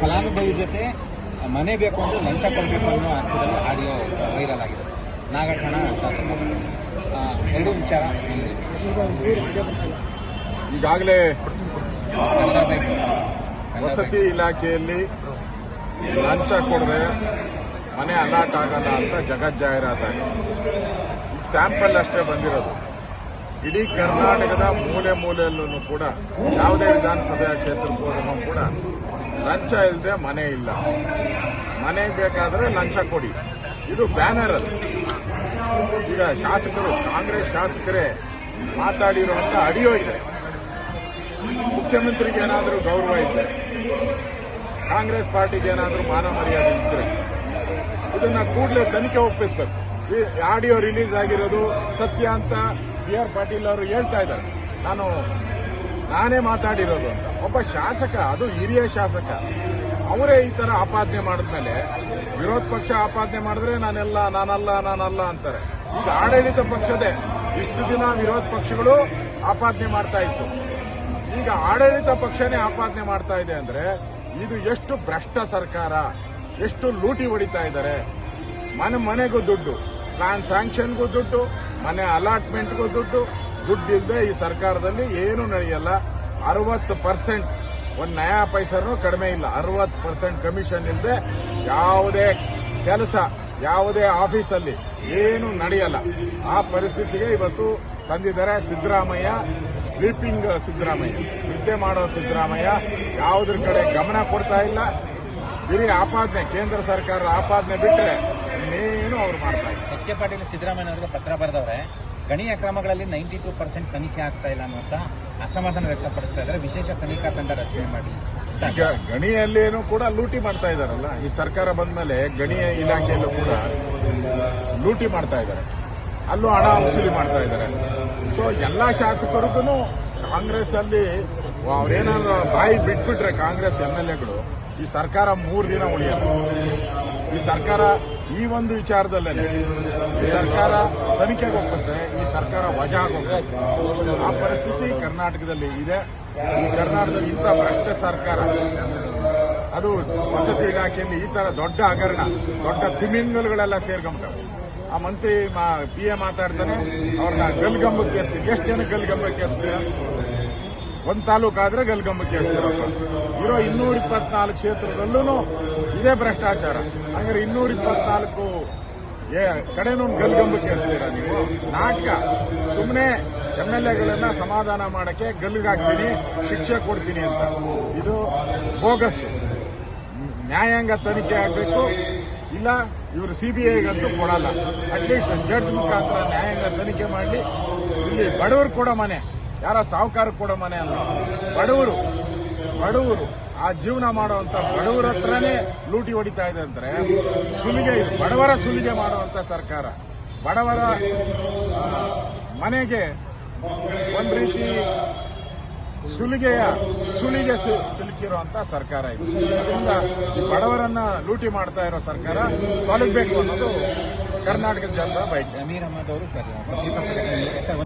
ಫಲಾನುಭವಿ ಜೊತೆ ಮನೆ ಬೇಕು ಅಂದ್ರೆ ಲಂಚ ಕೊಡಬೇಕು ಅನ್ನೋ ಅರ್ಥದಲ್ಲಿ ಆಡಿಯೋ ವೈರಲ್ ಆಗಿದೆ. ಸರ್ ನಾಗಠಾಣ ಶಾಸಕ. ಎರಡೂ ವಿಚಾರ. ಈಗಾಗಲೇ. ವಸತಿ ಇಲಾಖೆಯಲ್ಲಿ ಲಂಚ ಕೊಡದೆ ಮನೆ ಅಲಾಟ್ ಆಗಲ್ಲ ಅಂತ ಜಗತ್ ಜಾಹೀರಾತಾಗಿ ಈಗ ಸ್ಯಾಂಪಲ್ ಅಷ್ಟೇ ಬಂದಿರೋದು. ಇಡೀ ಕರ್ನಾಟಕದ ಮೂಲೆ ಮೂಲೆಯಲ್ಲೂ ಕೂಡ ಯಾವುದೇ ವಿಧಾನಸಭೆಯ ಕ್ಷೇತ್ರಕ್ಕೆ ಹೋದರೂ ಕೂಡ ಲಂಚ ಇಲ್ಲದೆ ಮನೆ ಇಲ್ಲ. ಮನೆ ಬೇಕಾದ್ರೆ ಲಂಚ ಕೊಡಿ. ಇದು ಬ್ಯಾನರ್ ಅದು. ಈಗ ಶಾಸಕರು, ಕಾಂಗ್ರೆಸ್ ಶಾಸಕರೇ ಮಾತಾಡಿರುವಂತ ಅಡಿಯೋ ಇದೆ. ಮುಖ್ಯಮಂತ್ರಿಗೆ ಏನಾದರೂ ಗೌರವ ಇದ್ದರೆ ಕಾಂಗ್ರೆಸ್ ಪಾರ್ಟಿಗೆ ಏನಾದರೂ ಮಾನ ಮರ್ಯಾದೆ ಇದ್ದರೆ ಇದನ್ನ ಕೂಡಲೇ ತನಿಖೆ ಒಪ್ಪಿಸಬೇಕು. ಆಡಿಯೋ ರಿಲೀಸ್ ಆಗಿರೋದು ಸತ್ಯ ಅಂತ ಬಿ ಆರ್ ಪಾಟೀಲ್ ಅವರು ಹೇಳ್ತಾ ಇದ್ದಾರೆ. ನಾನು, ನಾನೇ ಮಾತಾಡಿರೋದು ಅಂತ. ಒಬ್ಬ ಶಾಸಕ, ಅದು ಹಿರಿಯ ಶಾಸಕ, ಅವರೇ ಈ ತರ ಆಪಾದನೆ ಮಾಡಿದ್ಮೇಲೆ ವಿರೋಧ ಪಕ್ಷ ಆಪಾದನೆ ಮಾಡಿದ್ರೆ ನಾನೆಲ್ಲ, ನಾನಲ್ಲ ನಾನಲ್ಲ ಅಂತಾರೆ. ಈಗ ಆಡಳಿತ ಪಕ್ಷದೇ ಇಷ್ಟು ದಿನ ವಿರೋಧ ಪಕ್ಷಗಳು ಆಪಾದನೆ ಮಾಡ್ತಾ ಇತ್ತು. ಈಗ ಆಡಳಿತ ಪಕ್ಷನೇ ಆಪಾದನೆ ಮಾಡ್ತಾ ಇದೆ ಅಂದ್ರೆ ಇದು ಎಷ್ಟು ಭ್ರಷ್ಟ ಸರ್ಕಾರ, ಎಷ್ಟು ಲೂಟಿ ಹೊಡಿತಾ ಇದ್ದಾರೆ. ಮನೆ, ಮನೆಗೂ ದುಡ್ಡು. ಪ್ಲಾನ್ ಸ್ಯಾಂಕ್ಷನ್ಗೂ ದುಡ್ಡು, ಮನೆ ಅಲಾಟ್ಮೆಂಟ್ಗೂ ದುಡ್ಡು ದುಡ್ಡು ಇಲ್ಲದೆ ಈ ಸರ್ಕಾರದಲ್ಲಿ ಏನೂ ನಡೆಯಲ್ಲ. ಅರವತ್ತು ಪರ್ಸೆಂಟ್ ಒಂದು ನಯಾ ಪೈಸನೂ ಕಡಿಮೆ ಇಲ್ಲ. ಅರವತ್ತು ಪರ್ಸೆಂಟ್ ಕಮಿಷನ್ ಇಲ್ಲದೆ ಯಾವುದೇ ಕೆಲಸ, ಯಾವುದೇ ಆಫೀಸಲ್ಲಿ ಏನು ನಡೆಯಲ್ಲ. ಆ ಪರಿಸ್ಥಿತಿಗೆ ಇವತ್ತು ತಂದಿದ್ದಾರೆ ಸಿದ್ದರಾಮಯ್ಯ ಸ್ಲೀಪಿಂಗ್ ಸಿದ್ದರಾಮಯ್ಯ. ನಿದ್ದೆ ಮಾಡೋ ಸಿದ್ದರಾಮಯ್ಯ ಯಾವುದ್ರ ಕಡೆ ಗಮನ ಕೊಡ್ತಾ ಇಲ್ಲ. ಇಲ್ಲಿ ಆಪಾದನೆ, ಕೇಂದ್ರ ಸರ್ಕಾರದ ಆಪಾದನೆ ಅವ್ರು ಮಾಡ್ತಾ ಇಲ್ಲ ಎಚ್ ಕೆ ಪಾಟೀಲ್ ಸಿದ್ದರಾಮಯ್ಯ ಅವರಿಗೆ ಪತ್ರ ಬರೆದವ್ರೆ, ಗಣಿ ಅಕ್ರಮಗಳಲ್ಲಿ ನೈಂಟಿ ಟೂ ಪರ್ಸೆಂಟ್ ತನಿಖೆ ಆಗ್ತಾ ಇಲ್ಲ ಅನ್ನುವಂತ ಅಸಮಾಧಾನ ವ್ಯಕ್ತಪಡಿಸ್ತಾ ಇದ್ದಾರೆ. ವಿಶೇಷ ತನಿಖಾ ತಂಡ ರಚನೆ ಮಾಡಿ. ಈಗ ಗಣಿಯಲ್ಲೇನು ಕೂಡ ಲೂಟಿ ಮಾಡ್ತಾ ಇದಾರಲ್ಲ ಈ ಸರ್ಕಾರ ಬಂದ ಮೇಲೆ ಗಣಿ ಇಲಾಖೆಯಲ್ಲೂ ಕೂಡ ಲೂಟಿ ಮಾಡ್ತಾ ಇದ್ದಾರೆ. ಅಲ್ಲೂ ಹಣ ವಸೂಲಿ ಮಾಡ್ತಾ ಇದ್ದಾರೆ. ಸೊ ಎಲ್ಲ ಶಾಸಕರಿಗೂ ಕಾಂಗ್ರೆಸ್ ಅಲ್ಲಿ ಅವ್ರೇನಾದ್ರು ಬಾಯಿ ಬಿಟ್ಬಿಟ್ರೆ ಕಾಂಗ್ರೆಸ್ ಎಂ ಎಲ್ ಎಗಳು, ಈ ಸರ್ಕಾರ ಮೂರು ದಿನ ಉಳಿಯಲ್ಲ. ಈ ಸರ್ಕಾರ ಈ ಒಂದು ವಿಚಾರದಲ್ಲೇ ಈ ಸರ್ಕಾರ ತನಿಖೆಗೆ ಒಪ್ಪಿಸ್ತಾರೆ, ಈ ಸರ್ಕಾರ ವಜಾ ಆ ಪರಿಸ್ಥಿತಿ ಕರ್ನಾಟಕದಲ್ಲಿ ಇದೆ. ಈ ಕರ್ನಾಟಕದಲ್ಲಿ ಇಂಥ ಭ್ರಷ್ಟ ಸರ್ಕಾರ. ಅದು ವಸತಿ ಇಲಾಖೆಯಲ್ಲಿ ಈ ತರ ದೊಡ್ಡ ಹಗರಣ, ದೊಡ್ಡ ತಿಮಿಂಗಲ್ಗಳೆಲ್ಲ ಸೇರ್ಕೊಂಬಿಟ್ಟವು ಆ ಮಂತ್ರಿ ಪಿ ಎ ಮಾತಾಡ್ತಾನೆ, ಅವ್ರನ್ನ ಗಲ್ಗಂಬಕ್ಕೆ ಏರ್ಸ್ತೀವಿ ಎಷ್ಟು ಜನ ಗಲ್ಗಂಬಕ್ಕೆ ಏರ್ಸ್ತೀರ ಒಂದ್ ತಾಲೂಕಾದ್ರೆ ಗಲ್ಗಂಬಕ್ಕೆ ಹಚ್ತಾರಪ್ಪ ಇರೋ ಇನ್ನೂರ ಇಪ್ಪತ್ನಾಲ್ಕು ಕ್ಷೇತ್ರದಲ್ಲೂ ಇದೇ ಭ್ರಷ್ಟಾಚಾರ. ಹಂಗಾರೆ ಇನ್ನೂರ ಇಪ್ಪತ್ನಾಲ್ಕು ಏ, ಕಡೆನೂ ಗಲ್ಗಂಬಕ್ಕೆ ಏರ್ಸ್ತೀರ ನೀವು? ನಾಟಕ. ಸುಮ್ಮನೆ ಎಂ ಎಲ್ ಎಗಳನ್ನ ಸಮಾಧಾನ ಮಾಡಕ್ಕೆ ಗಲ್ಗಾಕ್ತೀನಿ ಶಿಕ್ಷೆ ಕೊಡ್ತೀನಿ ಅಂತ. ಇದು ಬೋಗಸ್. ನ್ಯಾಯಾಂಗ ತನಿಖೆ ಆಗಬೇಕು. ಇಲ್ಲ, ಇವರು ಸಿಬಿಐಗಂತೂ ಕೊಡಲ್ಲ. ಅಟ್ಲೀಸ್ಟ್ ಜಡ್ಜ್ ಮುಖಾಂತರ ನ್ಯಾಯಾಂಗ ತನಿಖೆ ಮಾಡಲಿ. ಇಲ್ಲಿ ಬಡವರು ಕೊಡೋ ಮನೆ. ಯಾರೋ ಸಾಹುಕಾರ ಕೊಡೋ ಮನೆ ಅಲ್ಲ. ಬಡವರು ಬಡವರು, ಆ ಜೀವನ ಮಾಡುವಂತ ಬಡವರ ಹತ್ರನೇ ಲೂಟಿ ಹೊಡಿತಾ ಇದೆ ಅಂದ್ರೆ ಸುಲಿಗೆ ಬಡವರ ಸುಲಿಗೆ ಮಾಡುವಂತ ಸರ್ಕಾರ. ಬಡವರ ಮನೆಗೆ ಒಂದ್ ರೀತಿ ಸುಲಿಗೆಯ, ಸುಲಿಗೆ ಸಿಲುಕಿರುವಂತ ಸರ್ಕಾರ ಇದು. ಅದರಿಂದ ಬಡವರನ್ನ ಲೂಟಿ ಮಾಡ್ತಾ ಇರೋ ಸರ್ಕಾರ ತೊಲಗಬೇಕು ಅನ್ನೋದು ಕರ್ನಾಟಕದ ಜನರ ಬಯಕೆ. ಅಮೀರ್ ಅಹಮದ್ ಅವರು